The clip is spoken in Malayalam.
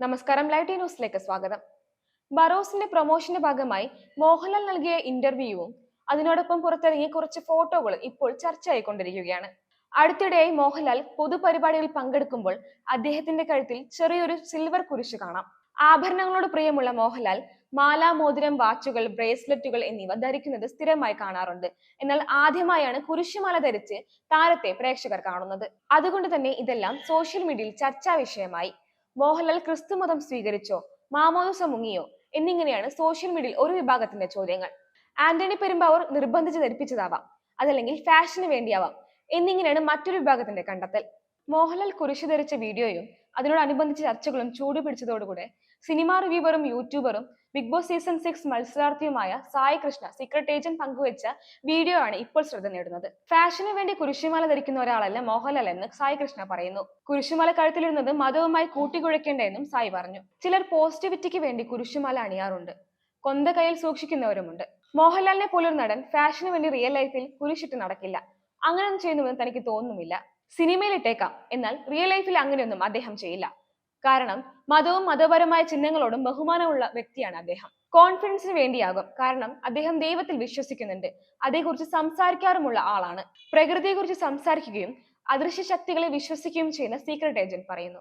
നമസ്കാരം ലൈവ് ടി ന്യൂസിലേക്ക് സ്വാഗതം. ബറോസിന്റെ പ്രൊമോഷന്റെ ഭാഗമായി മോഹൻലാൽ നൽകിയ ഇന്റർവ്യൂവും അതിനോടൊപ്പം പുറത്തിറങ്ങിയ കുറച്ച് ഫോട്ടോകളും ഇപ്പോൾ ചർച്ചയായിക്കൊണ്ടിരിക്കുകയാണ്. അടുത്തിടെയായി മോഹൻലാൽ പൊതുപരിപാടികളിൽ പങ്കെടുക്കുമ്പോൾ അദ്ദേഹത്തിന്റെ കഴുത്തിൽ ചെറിയൊരു സിൽവർ കുരിശ് കാണാം. ആഭരണങ്ങളോട് പ്രിയമുള്ള മോഹൻലാൽ മാല മോതിരം വാച്ചുകൾ ബ്രേസ്ലെറ്റുകൾ എന്നിവ ധരിക്കുന്നത് സ്ഥിരമായി കാണാറുണ്ട്. എന്നാൽ ആദ്യമായാണ് കുരിശുമാല ധരിച്ച് താരത്തെ പ്രേക്ഷകർ കാണുന്നത്. അതുകൊണ്ട് തന്നെ ഇതെല്ലാം സോഷ്യൽ മീഡിയയിൽ ചർച്ചാ വിഷയമായി. മോഹൻലാൽ ക്രിസ്തുമതം സ്വീകരിച്ചോ? മാമോദിസ മുങ്ങിയോ? എന്നിങ്ങനെയാണ് സോഷ്യൽ മീഡിയയിൽ ഒരു വിഭാഗത്തിന്റെ ചോദ്യങ്ങൾ. ആന്റണി പെരുമ്പാവൂർ നിർബന്ധിച്ച് ധരിപ്പിച്ചതാവാം. അതല്ലെങ്കിൽ ഫാഷന് വേണ്ടിയാവാം. എന്നിങ്ങനെയാണ് മറ്റൊരു വിഭാഗത്തിന്റെ കണ്ടെത്തൽ. മോഹൻലാൽ കുരിശു ധരിച്ച വീഡിയോയും അതിനോടനുബന്ധിച്ച ചർച്ചകളും ചൂടുപിടിച്ചതോടുകൂടെ സിനിമാ റിവ്യൂവറും യൂട്യൂബറും ബിഗ് ബോസ് സീസൺ സിക്സ് മത്സരാർത്ഥിയുമായ സായി കൃഷ്ണ സീക്രട്ട് ഏജന്റ് പങ്കുവച്ച വീഡിയോ ആണ് ഇപ്പോൾ ശ്രദ്ധ നേടുന്നത്. ഫാഷന് വേണ്ടി കുരിശുമാല ധരിക്കുന്ന ഒരാളല്ല മോഹൻലാൽ എന്ന് സായി കൃഷ്ണ പറയുന്നു. കുരിശുമാല കഴുത്തിലിടുന്നത് മതവുമായി കൂട്ടിക്കുഴയ്ക്കേണ്ട എന്നും സായി പറഞ്ഞു. ചിലർ പോസിറ്റിവിറ്റിക്ക് വേണ്ടി കുരിശുമാല അണിയാറുണ്ട്. കൊന്ത കയ്യിൽ സൂക്ഷിക്കുന്നവരുമുണ്ട്. മോഹൻലാലിനെ പോലൊരു നടൻ ഫാഷന് വേണ്ടി റിയൽ ലൈഫിൽ കുരിശിട്ട് നടക്കില്ല. അങ്ങനെയൊന്നും ചെയ്യുന്നുവെന്ന് തനിക്ക് തോന്നുന്നുമില്ല സിനിമയിൽ ഇട്ടേക്കാം എന്നാൽ റിയൽ ലൈഫിൽ അങ്ങനെയൊന്നും അദ്ദേഹം ചെയ്യില്ല. കാരണം മതവും മതപരമായ ചിഹ്നങ്ങളോടും ബഹുമാനമുള്ള വ്യക്തിയാണ് അദ്ദേഹം. കോൺഫിഡൻസിന് വേണ്ടിയാകും. കാരണം അദ്ദേഹം ദൈവത്തിൽ വിശ്വസിക്കുന്നുണ്ട്. അതേക്കുറിച്ച് സംസാരിക്കാറുമുള്ള ആളാണ്. പ്രകൃതിയെക്കുറിച്ച് സംസാരിക്കുകയും അദൃശ്യ ശക്തികളെ വിശ്വസിക്കുകയും ചെയ്യുന്ന സീക്രട്ട് ഏജന്റ് പറയുന്നു.